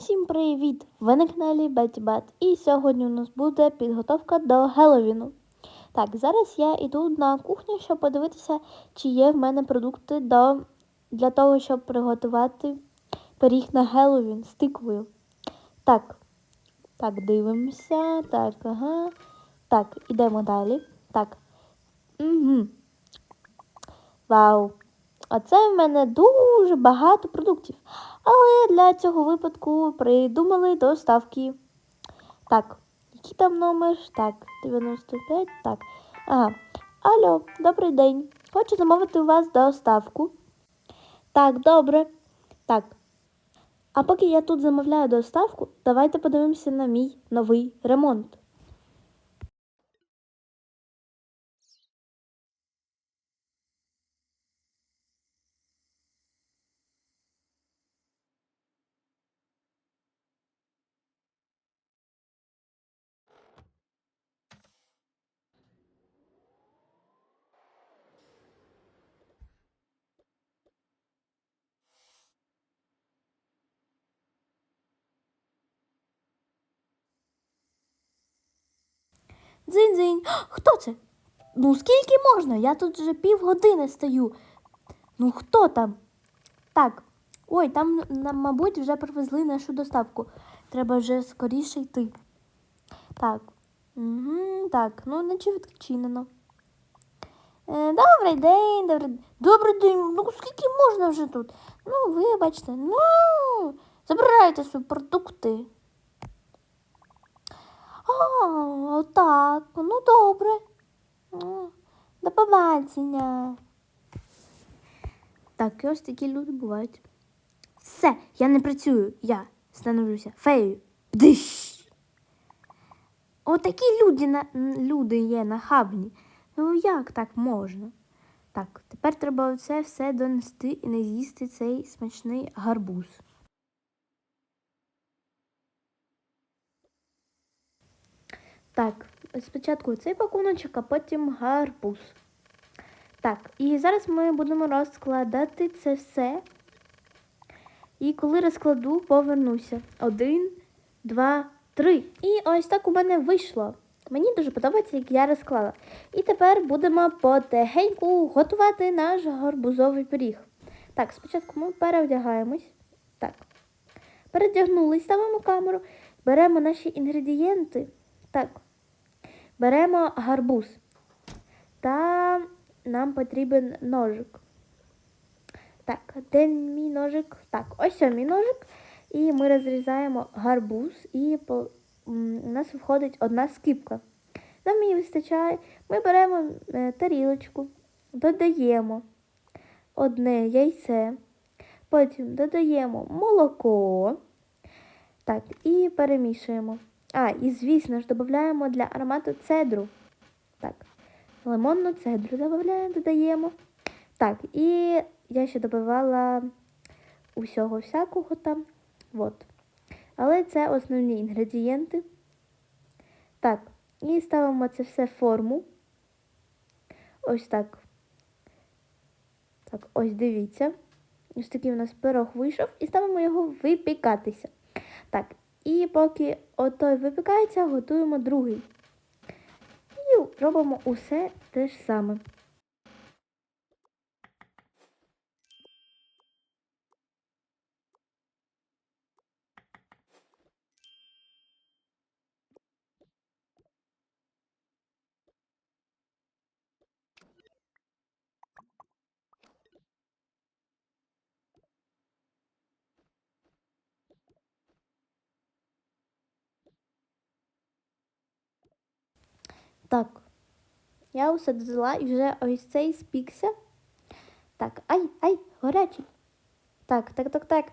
Усім привіт! Ви на каналі Беті Бет. І сьогодні у нас буде підготовка до Геловіну. Так, зараз я йду на кухню, щоб подивитися, чи є в мене продукти до... для того, щоб приготувати пиріг на Геловін з тиквою. Так, так, дивимося. Так, ага. Так, ідемо далі. Так. Угу. Вау! А це в мене дуже багато продуктів. Але для цього випадку придумали доставки. Так, який там номер? Так, 95. Так. Ага. Алло, добрий день. Хочу замовити у вас доставку. Так, добре. Так. А поки я тут замовляю доставку, давайте подивимося на мій новий ремонт. Дзинь-дзинь. Хто це? Ну скільки можна? Я тут вже півгодини стою. Ну хто там? Так. Ой, там, мабуть, вже привезли нашу доставку. Треба вже скоріше йти. Так. Угу, так, ну наче відчинено. Е, добрий день, добрий Добрий день. Ну скільки можна вже тут? Ну, вибачте, ну, забирайте свої продукти. А, так, ну добре. До побачення. Так, і ось такі люди бувають. Все, я не працюю, я становлюся феєю. Диш! Отакі люди, на... люди є нахабні. Ну як так можна? Так, тепер треба це все донести і не з'їсти цей смачний гарбуз. Так, спочатку цей пакуночок, а потім гарбуз. Так, і зараз ми будемо розкладати це все. І коли розкладу, повернуся. Один, два, три. І ось так у мене вийшло. Мені дуже подобається, як я розклала. І тепер будемо потихеньку готувати наш гарбузовий пиріг. Так, спочатку ми переодягаємось. Так. Передягнулись, ставимо камеру, беремо наші інгредієнти. Так. Беремо гарбуз. Та нам потрібен ножик. Так, де мій ножик? Так, ось мій ножик. І ми розрізаємо гарбуз, і по, у нас виходить одна скипка. Нам її вистачає. Ми беремо е, тарілочку, додаємо одне яйце, потім додаємо молоко. Так, і перемішуємо. А, і звісно ж, додаємо для аромату цедру. Так, лимонну цедру додаємо, додаємо. Так, і я ще додавала усього всякого там. От. Але це основні інгредієнти. Так, і ставимо це все в форму. Ось так. Так, ось дивіться. Ось такий у нас пирог вийшов і ставимо його випікатися. Так, і поки отой випікається, готуємо другий. І робимо усе те ж саме. Так, я усе додала і вже ось цей спікся. Так, ай, ай, гарячий. Так, так, так, так.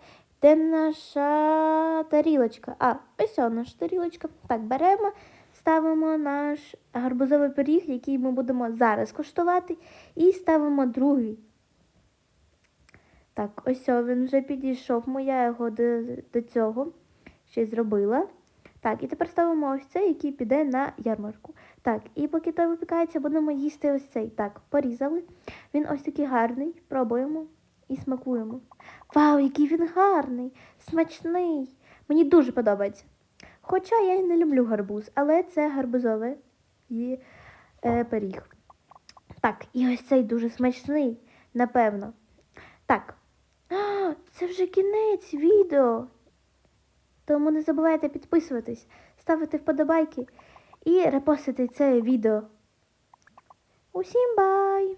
Де наша тарілочка? А, ось о, наша тарілочка. Так, беремо, ставимо наш гарбузовий пиріг, який ми будемо зараз коштувати, і ставимо другий. Так, ось о, він вже підійшов. Моя його до, до цього ще зробила. Так, і тепер ставимо ось цей, який піде на ярмарку. Так, і поки той випікається, будемо їсти ось цей. Так, порізали. Він ось такий гарний. Пробуємо і смакуємо. Вау, який він гарний, смачний. Мені дуже подобається. Хоча я й не люблю гарбуз, але це гарбузовий і, е, пиріг. Так, і ось цей дуже смачний, напевно. Так. Це вже кінець відео. Тому не забувайте підписуватись, ставити вподобайки і репостити це відео. Усім бай!